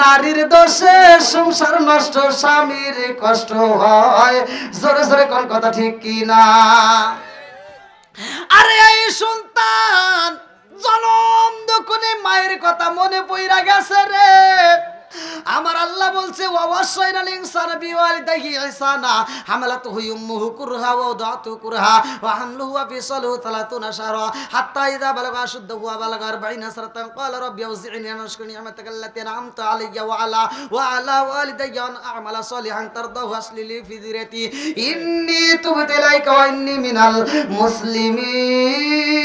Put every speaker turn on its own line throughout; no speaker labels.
নারীর দোষে সংসার নষ্ট, স্বামীর কষ্ট হয়। জোরে জোরে কোন কথা ঠিক কি না? আরে এই সন্তান, জনম দোকানে মায়ের কথা মনে পইরা গেছে রে। আমার আল্লাহ বলছে, অবশ্যই না ইনসান বিওয়ালিদাহি ইহসানা হামালাতু উম্মুহু কুরহা ওয়া দাতু কুরহা, ওয়া হামলুহু ওয়া ফিসালুহু 30 শাহরা, হাত্তা বালাগা আশুদ্দাহু ওয়া বালাগা 40 সানাতান ক্বালা রাব্বি আউজি'নি আন আশকুরা নি'মাতাকা আল্লাতী আন'আমতা আলাইয়া ওয়া আলা ওয়া আলা ওয়ালিদাইয়া আন আ'মালা সালিহান তারদাহু আসলি লি ফি যিরাতি ইন্নী তুবতু ইলাইকা ওয়া ইন্নী মিনাল মুসলিমিন.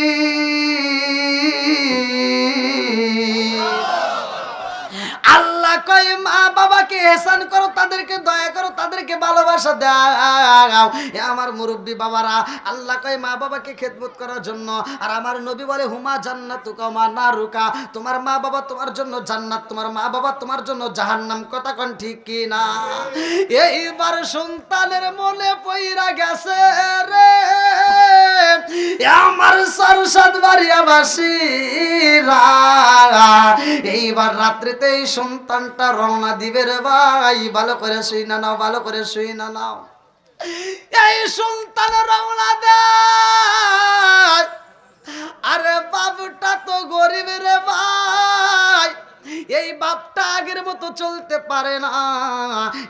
কয় মা বাবাকে এহসান করো, তাদেরকে দয়া করো, তাদেরকে ভালোবাসা দাও আমার মুরব্বী বাবারা, আল্লাহ কয়, মা বাবাকে খেদমত করার জন্য, আর আমার নবী বলে, হুমা জান্নাত কমা না রুকা তোমার মা বাবা তোমার জন্য জান্নাত, তোমার মা বাবা তোমার জন্য জাহান্নাম, কথা কোন ঠিক কি না? এইবার সন্তানের মনে পইরা গেছে রে। আমার সরসাদ বাড়িয়া বাসিরা এইবার রাত্রিতে এই সন্তানটা রওনা দিবে রে ভাই। ভালো করে শুই না নাও, ভালো করে শুই না নাও। এই সন্তান রওনা দেয়। আরে বাবুটা তো গরিব রে ভাই। এই বাপটা আগের মতো চলতে পারে না।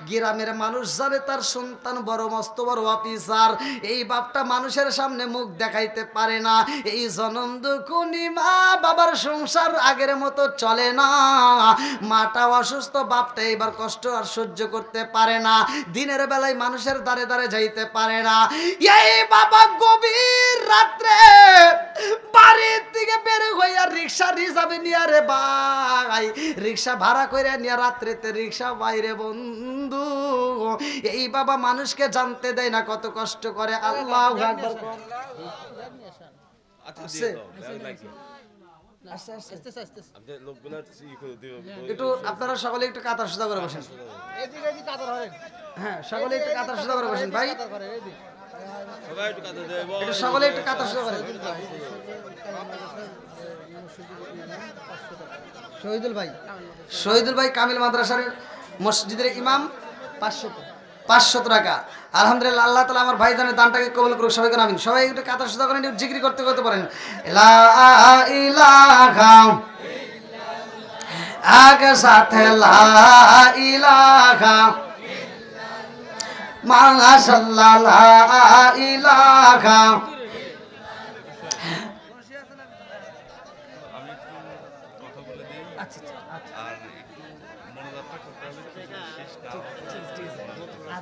গ্রামের মানুষ জানে তার সন্তান বড়, মস্ত বড় অফিসার। এই বাপটা মানুষের সামনে মুখ দেখাইতে পারে না। এই জনম দুকুনি মা বাবার সংসার আগের মতো চলে না। মাটা অসুস্থ, বাপটা এবার কষ্ট আর সহ্য করতে পারে না। দিনের বেলায় মানুষের দ্বারে দ্বারে যাইতে পারে না। এই বাবা গভীর রাত্রে বাড়ির দিকে বের হইয়া রিক্সা রিজার্ভে নিয়ে রে ভাই। রিক্সা ভাড়া করে নিয়ে রাত্রেতে রিক্সা বাইরে বন্ধু। এই বাবা মানুষকে জানতে দেয় না কত কষ্ট করে। আল্লাহ
ই করে দিও
একটু আপনারা সকলে একটু কাতার সুদা করে বসেন। হ্যাঁ সকলে একটু কাতার সুদা করে বসেন ভাই। সকলে একটু কাতার সুদা করেন শহীদুল ভাই। শহীদুল ভাই কামিল মাদ্রাসার মসজিদের ইমাম। পাঁচশো পাঁচশো টাকা। আলহামদুলিল্লাহ আল্লাহ তালা আমার ভাইজানের দানটাকে কবল করুক সবাই করে আমিন। সবাই একটু কাতার সুদা করেন একটু জিক্রি করতে করতে পারেন। আগে সাথে লা ইলাহা মাশাল্লাহ লা ইলাহা
কথা বলে দিই আর একটু মনোজাতটা করতে হবে কি শেষটা মকবুল বিশৃঙ্খলা না হয়।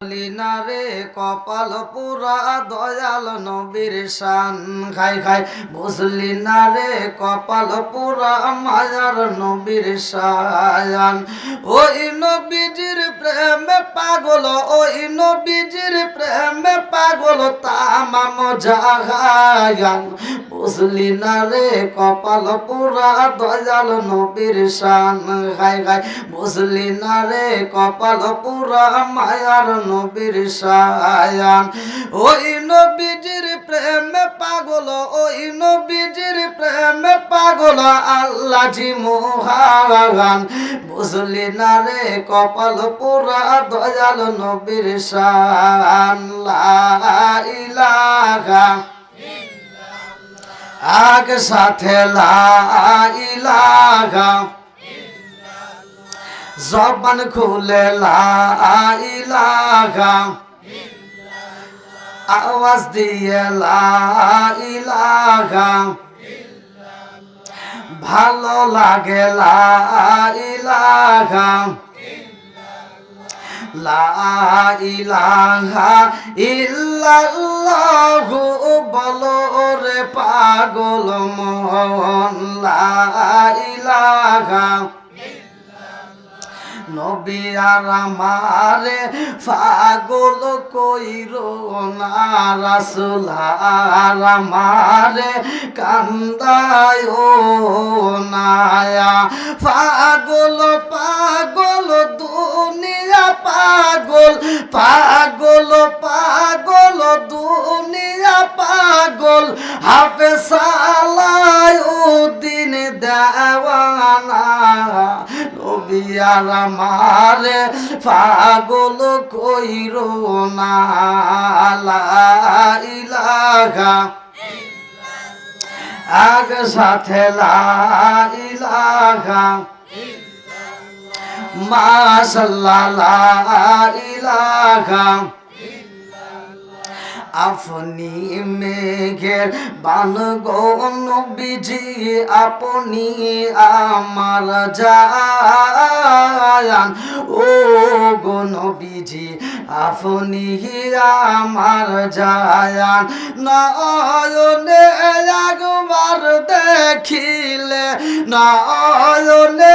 লিনা রে, কপাল পুরা দয়াল নবীর শান। খাই খাই বুঝলি না রে, কপাল পুরা মায়ার নবীর শায়ান ওই নবীজির প্রেমে পাগল, ওই নবীজির প্রেমে পাগল, তামাম জাগায়ান। বুঝলি না রে, কপাল পুরা দয়াল নবীর শান। খাই খাই বুঝলি না রে, কপাল পুরা মায়ার নবীর শায়ান ওই নবীজির প্রেমে পাগল, ওই নবীজির প্রেমে পাগল আল্লাহ জি মোহান বুঝলি না রে, কপাল পুরা দয়াল নবীর শান লা ইলাহা আগ সাথে লা ইলাহা জবান খুলে লা ইলাহা আওয়াজ দিয়ে লা ইলাহা ভালো লাগে লা ইলাহা লা ইলাহা ইল্লাল্লাহু বলো রে পাগল মন লা ইলাহা নবী আর আমারে পাগল কইর না রাসুল আর আমারে কান্দায় নায়া পাগল পাগল, দুনিয়া পাগল পাগল পাগল, দুনিয়া পাগল। হাফে সালায় উদ্দিন দেওয়ানা নবী আর পাগল কইর না আগ সাথে ইলাহা মাশাল্লাহ ইলাহা আপনি মেঘের বান নবীজি, আপনি আমার জায়ান ও গো নবীজি, আপনি আমার জায়ান নয়নে একবার দেখিলে, নয়নে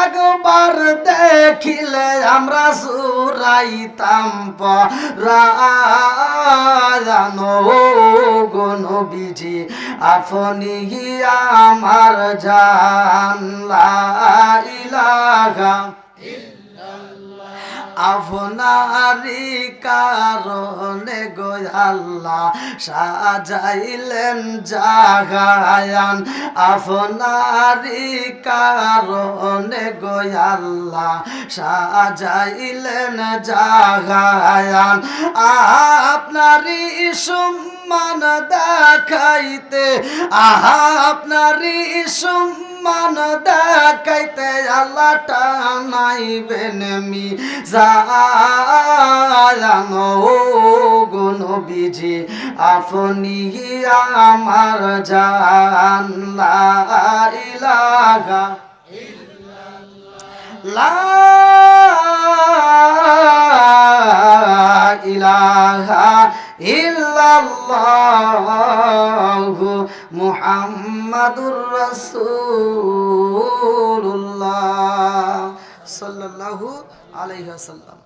একবার দেখিলে আমরা সুরাইতাম পরানো গো নবীজি আপনি আমার জান? লা আপনারি কারণে গোয়াল্লা সাজাইলেন জাগায়ান। আপনারি কারণে গোয়াল্লা সাজাইলেন জাগায়ান। আপনারি সম্মান দেখাইতে আহা আপনারি সম্মান দেখাইতে আল্লাহ টানাইবেন মি জানো গুণ বিজি আপনি আমার জান লা ইলাহা লা ইলাহা ইল্লাল্লাহু মুহাম্মাদুর রাসূলুল্লাহ সাল্লাল্লাহু আলাইহি ওয়াসাল্লাম।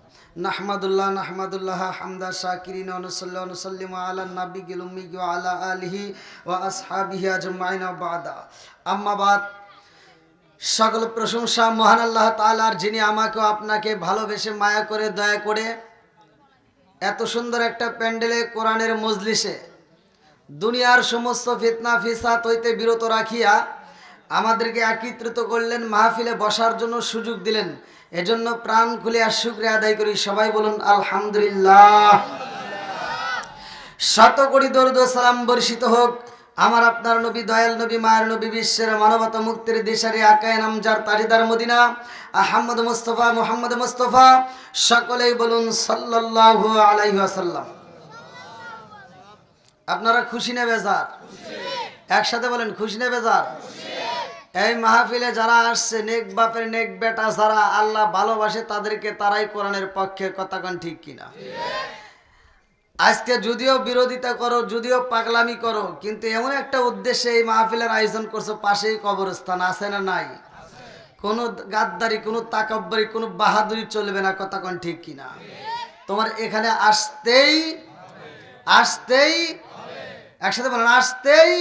নাহমাদুল্লাহ নাহমাদুল্লাহ, হামদা, শাকিরিন অনুসল্লাহ অনুসল্লিম আলা নাবি গিলুমি আলা আলিহি ওয়া আসহাবিহি আজমাইন বাদা। আম্মা বাদ, সকল প্রশংসা মহান আল্লাহ তাআলার, যিনি আমাকে আপনাকে ভালোবেসে মায়া করে, দয়া করে এত সুন্দর একটা প্যান্ডেলে কোরআনের মজলিসে দুনিয়ার সমস্ত ফিতনা, ফিসাত হইতে বিরত রাখিয়া আমাদেরকে একত্রিত করলেন, মাহফিলে বসার জন্য সুযোগ দিলেন। এজন্য প্রাণ খুলে আর শুক্রিয়া আদায় করি। সবাই বলুন, আলহামদুলিল্লাহ। শত কোটি দরুদ সালাম বর্ষিত হোক। আমার আপনার নবী, দয়াল নবী, মায়ের নবী, বিশ্বের মানবতা মুক্তির দিশারি আকায় নামজার তাজিদার Medina. Ahmad Mustafa, Muhammad Mustafa, সকলেই বলুন সাল্লাল্লাহু আলাইহি ওয়াসাল্লাম। আপনারা খুশি নেবে বেজার? একসাথে বলেন, খুশি নেবে বেজার? এই মাহফিলে যারা আসছে, নেক বাপের নেক বেটা যারা, আল্লাহ ভালোবাসে তাদেরকে তারাই কোরআনের পক্ষে কথা কন ঠিক কিনা? আজকে যদিও বিরোধিতা করো, যদিও পাগলামি করো, কিন্তু এমন একটা উদ্দেশ্যে এই মাহফিলের আয়োজন করছ, পাশেই কবরস্থান, আছে না নাই? কোনো গাদ্দারি, কোনো তাকব্বরি, কোনো বাহাদুরি চলবে না, কথা কন ঠিক কিনা? তোমার এখানে আসতেই আসতেই, একসাথে বলেন, আসতেই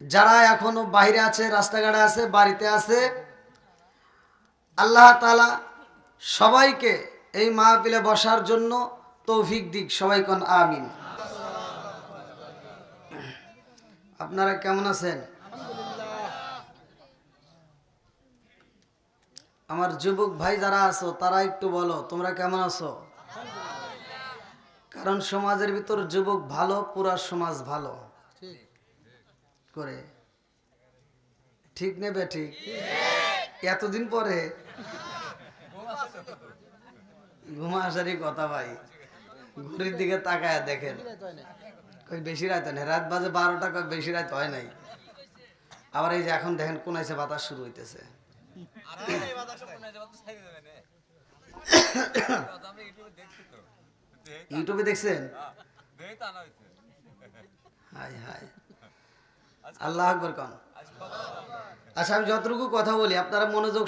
যারা এখনও বাইরে আছে, রাস্তাঘাটে আছে, বাড়িতে আছে, আল্লাহ তালা সবাইকে এই মাহফিলে বসার জন্য তৌফিক দিক, সবাই কোন আমিন। আপনারা কেমন আছেন? আমার যুবক ভাই যারা আছো, তারা একটু বলো, তোমরা কেমন আছো? কারণ সমাজের ভিতর যুবক ভালো, পুরা সমাজ ভালো। করে। ঠিক নেবে ঠিক? এতদিন পরে ঘুমা কথা ভাই। ঘড়ির দিকে তাকায় দেখেন। বেশি রাত হয় না রাত বাজে বারোটা বেশি রাত হয় নাই? আবার এই যে এখন দেখেন কোন এসে বাতাস শুরু হইতেছে। ইউটিউবে দেখছেন? হাই হাই আল্লাহ আকবর কন। আচ্ছা আমি যতটুকু কথা বলি, আপনারা মনোযোগ